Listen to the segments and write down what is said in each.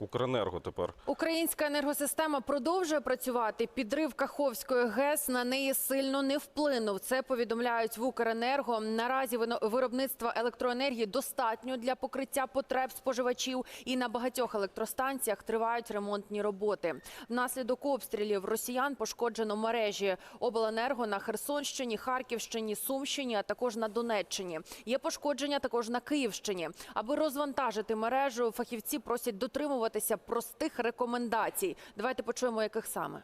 Укренерго тепер. Українська енергосистема продовжує працювати. Підрив Каховської ГЕС на неї сильно не вплинув. Це повідомляють в Укренерго. Наразі виробництва електроенергії достатньо для покриття потреб споживачів, і на багатьох електростанціях тривають ремонтні роботи. Внаслідок обстрілів росіян пошкоджено мережі обленерго на Херсонщині, Харківщині, Сумщині, а також на Донеччині. Є пошкодження також на Київщині. Аби розвантажити мережу, фахівці просять дотримуватися простих рекомендацій. Давайте почуємо, яких саме.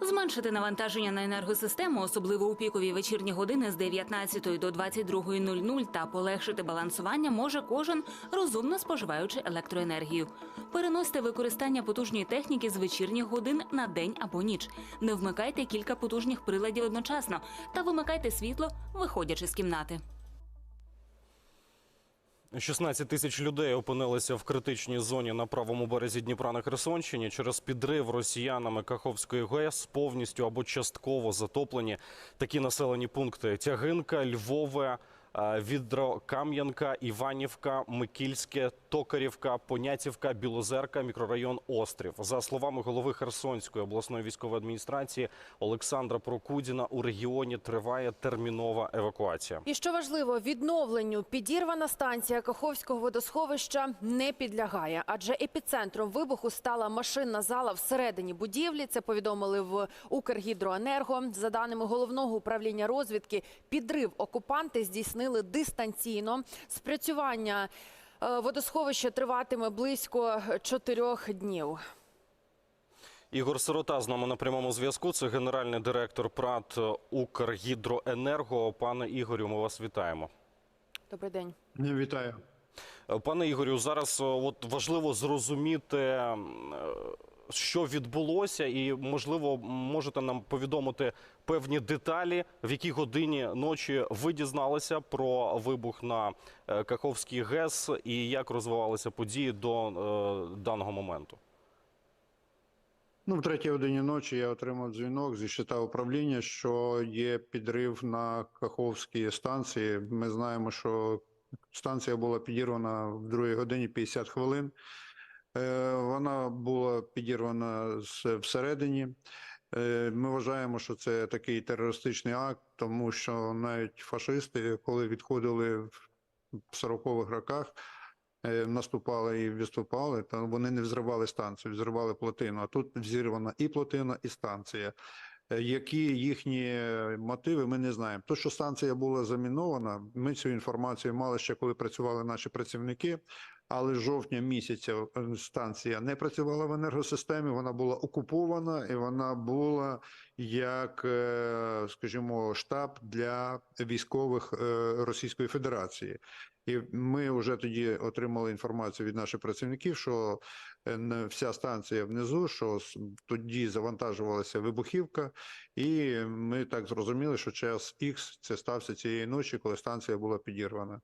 Зменшити навантаження на енергосистему, особливо у пікові вечірні години з 19 до 22.00 та полегшити балансування може кожен, розумно споживаючи електроенергію. Переносьте використання потужної техніки з вечірніх годин на день або ніч. Не вмикайте кілька потужних приладів одночасно та вимикайте світло, виходячи з кімнати. 16 тисяч людей опинилися в критичній зоні на правому березі Дніпра на Херсонщині через підрив росіянами Каховської ГЕС повністю або частково затоплені такі населені пункти: Тягинка, Львове. Е, Відрокам'янка, Іванівка, Микільське, Токарівка, Понятівка, Білозерка, мікрорайон Острів. За словами голови Херсонської обласної військової адміністрації Олександра Прокудіна, у регіоні триває термінова евакуація. І що важливо, відновленню підірвана станція Каховського водосховища не підлягає, адже епіцентром вибуху стала машинна зала всередині будівлі. Це повідомили в Укргідроенерго. За даними головного управління розвідки, підрив окупанти здійснили дистанційно. Спрацювання е, водосховища триватиме близько чотирьох днів. Ігор Сирота з нами на прямому зв'язку. Це генеральний директор ПРАТ Укргідроенерго. Пане Ігорю, ми вас вітаємо. Добрий день. Вітаю. Пане Ігорю, зараз е, от важливо зрозуміти, е, що відбулося, і можливо можете нам повідомити певні деталі, в якій годині ночі ви дізналися про вибух на е, Каховській ГЕС і як розвивалися події до е, даного моменту. Ну, в третій годині ночі я отримав дзвінок зі щита управління, що є підрив на Каховській станції. Ми знаємо, що станція була підірвана в другій годині 50 хвилин. Е, Вона була підірвана всередині. Е, Ми вважаємо, що це такий терористичний акт, тому що навіть фашисти, коли відходили в 40-х роках, е, наступали і відступали, то вони не взривали станцію, взривали плотину. А тут взірвана і плотина, і станція. Е, Які їхні мотиви, ми не знаємо. То, що станція була замінована, ми цю інформацію мали ще коли працювали наші працівники. Але жовтня місяця е, станція не працювала в енергосистемі, вона була окупована і вона була як, е, скажімо, штаб для військових е, Російської Федерації. І ми вже тоді отримали інформацію від наших працівників, що е, вся станція внизу, що тоді завантажувалася вибухівка, і ми так зрозуміли, що час Х це стався цієї ночі, коли станція була підірвана.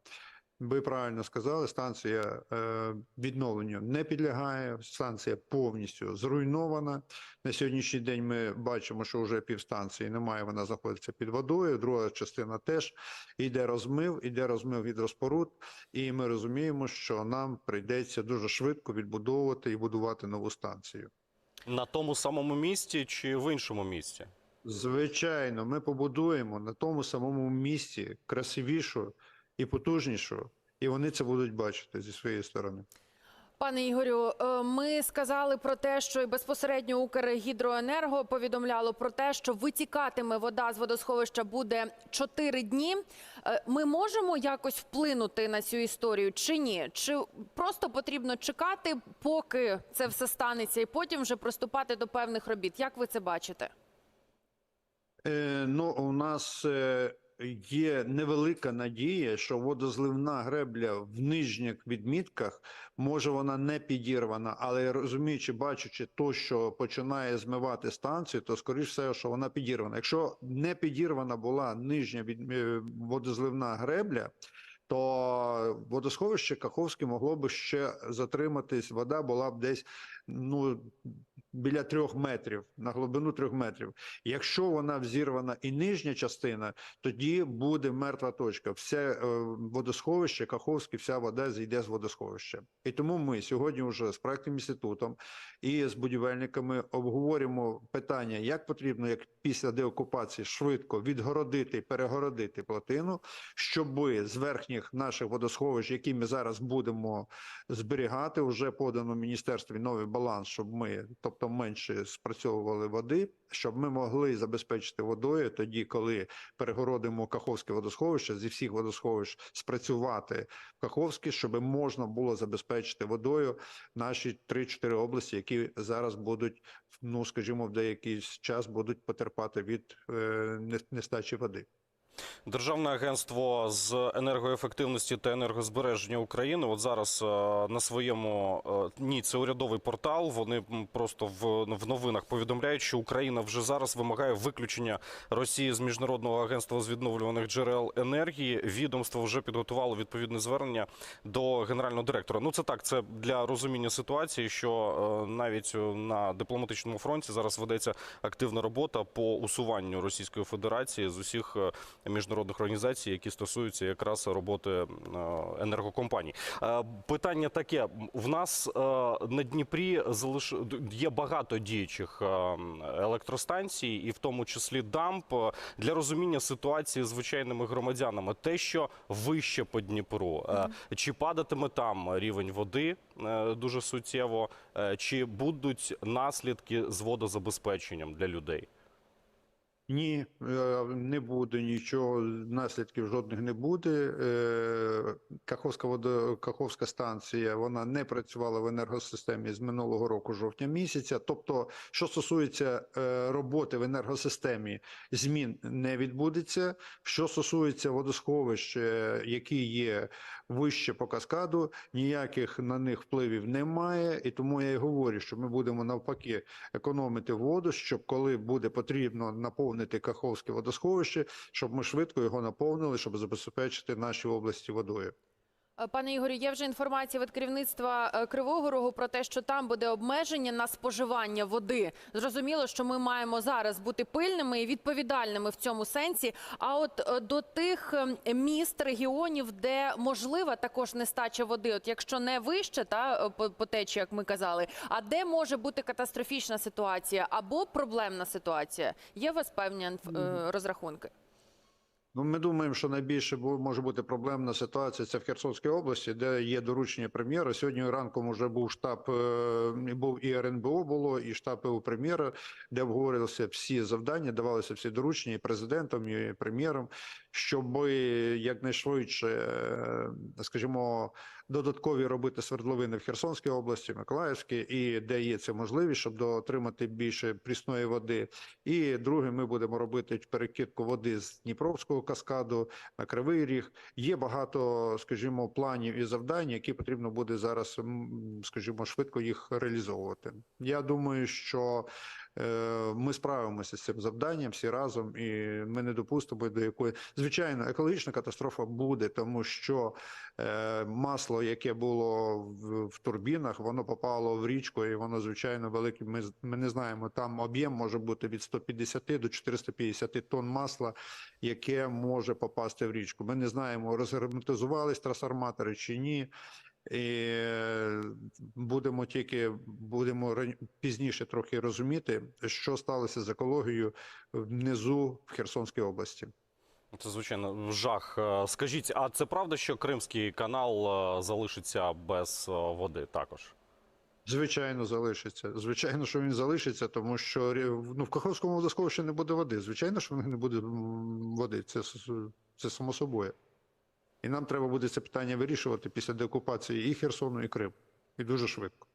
Ви правильно сказали, станція е, відновленню не підлягає. Станція повністю зруйнована. На сьогоднішній день ми бачимо, що вже півстанції немає. Вона знаходиться під водою. Друга частина теж іде розмив, іде розмив від розпоруд, і ми розуміємо, що нам прийдеться дуже швидко відбудовувати і будувати нову станцію. На тому самому місці чи в іншому місці? Звичайно, ми побудуємо на тому самому місці красивішу і потужнішу, і вони це будуть бачити зі своєї сторони. Пане Ігорю, е, ми сказали про те, що і безпосередньо Укргідроенерго повідомляло про те, що витікатиме вода з водосховища буде 4 дні. Е, Ми можемо якось вплинути на цю історію чи ні? Чи просто потрібно чекати, поки це все станеться, і потім вже приступати до певних робіт? Як ви це бачите? Е, ну, у нас е, є невелика надія, що водозливна гребля в нижніх відмітках, може вона не підірвана, але розуміючи, бачачи то, що починає змивати станцію, то скоріш все, що вона підірвана. Якщо не підірвана була нижня е, водозливна гребля, то водосховище Каховське могло б ще затриматись. Вода була б десь ну біля трьох метрів, на глибину трьох метрів. Якщо вона взірвана і нижня частина, тоді буде мертва точка. Все е, водосховище, Каховське, вся вода зійде з водосховища. І тому ми сьогодні вже з проектним інститутом і з будівельниками обговорюємо питання, як потрібно, як після деокупації швидко відгородити, перегородити плотину, щоб з верхніх наших водосховищ, які ми зараз будемо зберігати, вже подано міністерстві новий баланс, щоб ми, тобто менше спрацьовували води, щоб ми могли забезпечити водою тоді, коли перегородимо Каховське водосховище зі всіх водосховищ спрацювати в Каховське, щоб можна було забезпечити водою наші 3-4 області, які зараз будуть, ну скажімо, в деякий час будуть потерпати від е, нестачі води. Державне агентство з енергоефективності та енергозбереження України. От зараз е, на своєму е, ні, це урядовий портал. Вони просто в, в новинах повідомляють, що Україна вже зараз вимагає виключення Росії з міжнародного агентства з відновлюваних джерел енергії. Відомство вже підготувало відповідне звернення до генерального директора. Ну це так, це для розуміння ситуації, що е, навіть на дипломатичному фронті зараз ведеться активна робота по усуванню Російської Федерації з усіх міжнародних організацій, які стосуються якраз роботи е, енергокомпаній. Е, Питання таке: в нас е, на Дніпрі залиш... є багато діючих електростанцій, і в тому числі дамп для розуміння ситуації з звичайними громадянами. Те, що вище по Дніпру, чи падатиме там рівень води дуже суттєво, чи будуть наслідки з водозабезпеченням для людей? Ні, е, не буде нічого, наслідків жодних не буде. Е, Каховська водо, Каховська станція вона не працювала в енергосистемі з минулого року, жовтня місяця. Тобто, що стосується е, роботи в енергосистемі, змін не відбудеться. Що стосується водосховищ, е, які є вище по каскаду, ніяких на них впливів немає. І тому я і говорю, що ми будемо навпаки економити воду, щоб коли буде потрібно наповнити Каховське водосховище, щоб ми швидко його наповнили, щоб забезпечити наші області водою. Е, Пане Ігорю, є вже інформація від керівництва е, Кривого Рогу про те, що там буде обмеження на споживання води. Зрозуміло, що ми маємо зараз бути пильними і відповідальними в цьому сенсі. А от е, до тих е, міст, регіонів, де можлива також нестача води, от якщо не вище, та по, по течії, як ми казали, а де може бути катастрофічна ситуація або проблемна ситуація? Є у вас певні розрахунки? Ну, ми думаємо, що найбільше може бути проблемна ситуація це в Херсонській області, де є доручення прем'єра. Сьогодні ранком вже був штаб, е, був і РНБО було, і штаб у прем'єра, де обговорилися всі завдання, давалися всі доручення і президентом, і прем'єром, щоб якнайшвидше, е, скажімо, додаткові робити свердловини в Херсонській області, Миколаївській, і де є це можливість, щоб дотримати більше прісної води. І друге, ми будемо робити перекидку води з Дніпровського каскаду на Кривий Ріг. Є багато, скажімо, планів і завдань, які потрібно буде зараз, скажімо, швидко їх реалізовувати. Я думаю, що ми справимося з цим завданням всі разом, і ми не допустимо до якої звичайно екологічна катастрофа буде, тому що е, масло, яке було в, турбінах, воно попало в річку, і воно звичайно велике. Ми ми не знаємо. Там об'єм може бути від 150 до 450 тонн масла, яке може попасти в річку. Ми не знаємо, розгерметизувались трансформатори чи ні. І будемо тільки будемо пізніше трохи розуміти, що сталося з екологією внизу в Херсонській області. Це звичайно жах. Е, Скажіть, а це правда, що Кримський канал е, залишиться без е, води також? Звичайно, залишиться. Звичайно, що він залишиться, тому що ну, в Каховському водосховищі не буде води. Звичайно, що в них не буде води. Це, це само собою. І нам треба буде це питання вирішувати після деокупації і Херсону, і Криму. І дуже швидко.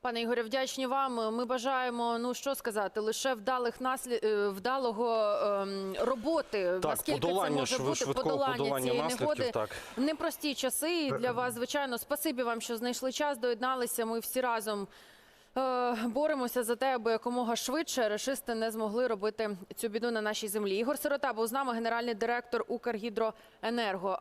Пане Ігоре, вдячні вам. Ми бажаємо, ну що сказати, лише вдалих наслід... е, вдалого ем, роботи. Так, Наскільки подолання це може бути подолання, подолання цієї негоди? Так. Непрості часи і для вас, звичайно. Спасибі вам, що знайшли час, доєдналися. Ми всі разом боремося за те, аби якомога швидше рашисти не змогли робити цю біду на нашій землі. Ігор Сирота був з нами, генеральний директор Укргідроенерго.